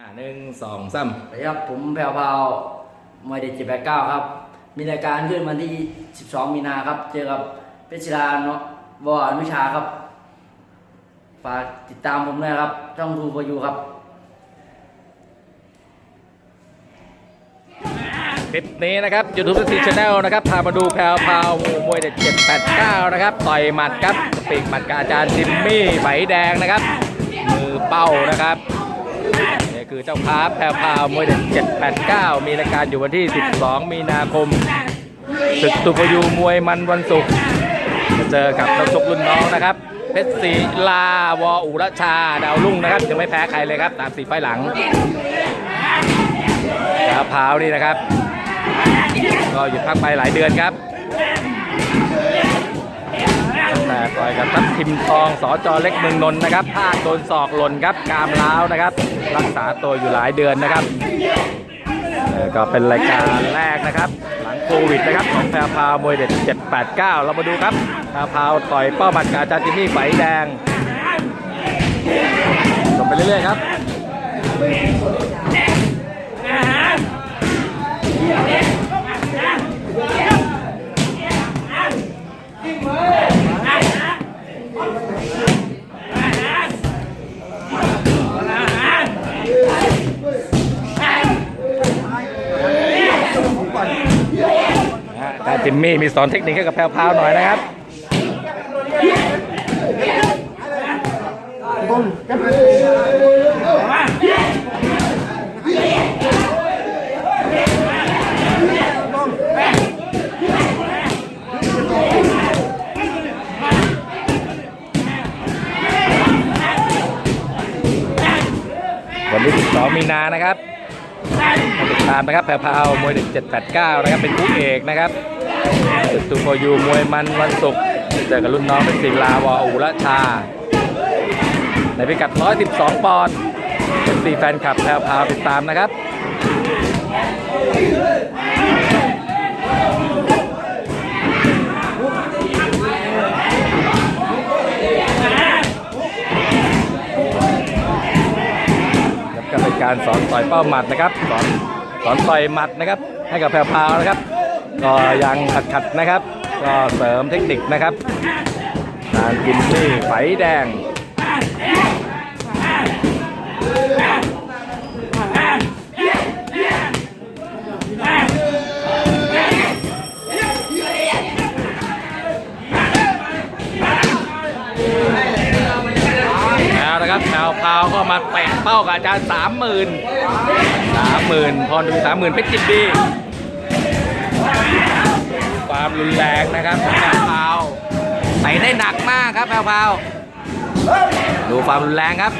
อ่าหนึ่งสองสามสวัสดีครับผมแพรวพราวมวยเด็ดเจ็ดแปดเก้าครับ มีรายการขึ้นวันที่ 12 มีนาครับ เจอกับเพชรศิลาเนาะวออนุชาครับ ฝากติดตามผมด้วยครับ ช่องทูฟยูครับ คลิปนี้นะครับ YouTube สตรีชแนลนะครับ พามาดูแพรวพราวมวยเด็ด789นะครับ ต่อยหมัดครับปีกหมัดกับอาจารย์จิมมี่ไหมแดงนะครับ มือเป้านะครับนี่ คือเจ้าพาแพรวพาวมวยเด็ด789 มีรายการอยู่วันที่ 12 มีนาคมศึกตุกยูมวยมันวันศุกร์จะเจอกับนักชกรุ่นน้องนะครับเพชรศรีลาวออุรชาดาวรุ่งนะครับยังไม่แพ้ใครเลยครับตามสีไฟหลังกระพร้าวนี่นะครับ ก็หยุดพักไปหลายเดือนครับ แต่ต่อยกับทัพทิมทองสอจอเล็กเมืองนนท์นะครับพลาดโดนศอกหล่นครับกามล้าวนะครับ รักษาตัวอยู่หลายเดือนนะครับก็เป็นรายการแรกนะครับ หลังโควิดนะครับของแพรพาวมวยเด็ด 789 เรามาดูครับแพรพาวต่อยเป้าบัตรกาจารย์จิมมี่ไฟแดงชมไปเรื่อยๆครับ อาจารย์จิมมี่มีสอนเทคนิคให้กับแพรวพาวหน่อยนะครับวันที่12มีนานะครับ ติดตามนะครับแพรวพาวมวยเด็ก789 นะครับ เป็นคู่เอกนะครับศึกตูโคยูมวยมันวันศุกร์เจอกับรุ่นน้องเป็นศิลาวออุรชา ในพิกัด 112 ปอนด์เป็นสี่แฟนคลับแพรพาวติดตามนะครับ การสอนต่อยเป้าหมัดนะครับ สอนสอนต่อยหมัดนะครับ ให้กับแพรวพาวนะครับ ก็ยังขัดขัดนะครับ ก็เสริมเทคนิคนะครับการกินนี่ไฟแดง นะครับแถวพราวก็มาเตะเป้ากับอาจารย์สามหมื่นสามหมื่นพรดูสามหมื่นเพชรจิตดี ความรุนแรงนะครับของแถวพราวเตะได้หนักมากครับแถวพราวดูความรุนแรงครับ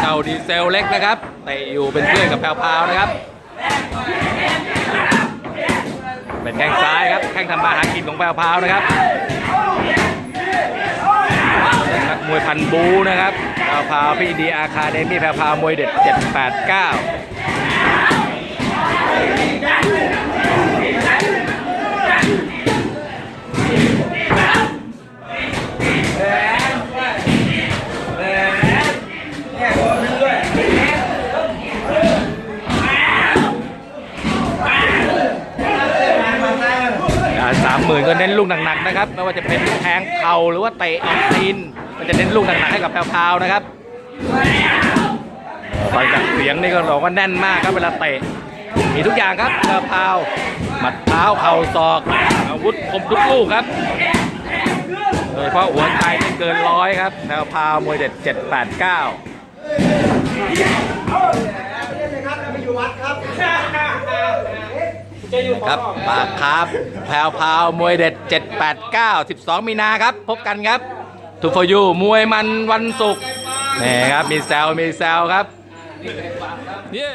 เจ้าดีเซลเล็กนะครับเตะอยู่เป็นเพื่อนกับแพรวพาวนะครับ เป็นแข้งซ้ายครับ แข้งทำมาหากินของแพรวพาวนะครับนักมวยพันบูนะครับแพรวพาวพี่ดีอาคาเดมี่แพรวพาวมวยเด็ด 789 สามหมื่นก็เน้นลูกหนักๆนะครับ ไม่ว่าจะเป็นแทงเข่าหรือว่าเตะออกตีนก็จะเน้นลูกหนักๆให้กับแพรวๆนะครับฟังจากเสียงนี่ก็บอกว่าแน่นมากครับเวลาเตะ มีทุกอย่างครับแพรวหมัดเท้าเข่าศอก อาวุธคมทุกลูกครับโดยเฉพาะหัวใจนี่เกินร้อยครับแพรวมวยเด็ด789ครับ ครับปากครับแพรวพาวมวยเด็ด 789 12 มีนาครับ พบกันครับทูฟอยูมวยมันวันศุกร์นี่ครับ มีแซวมีแซวครับ เย้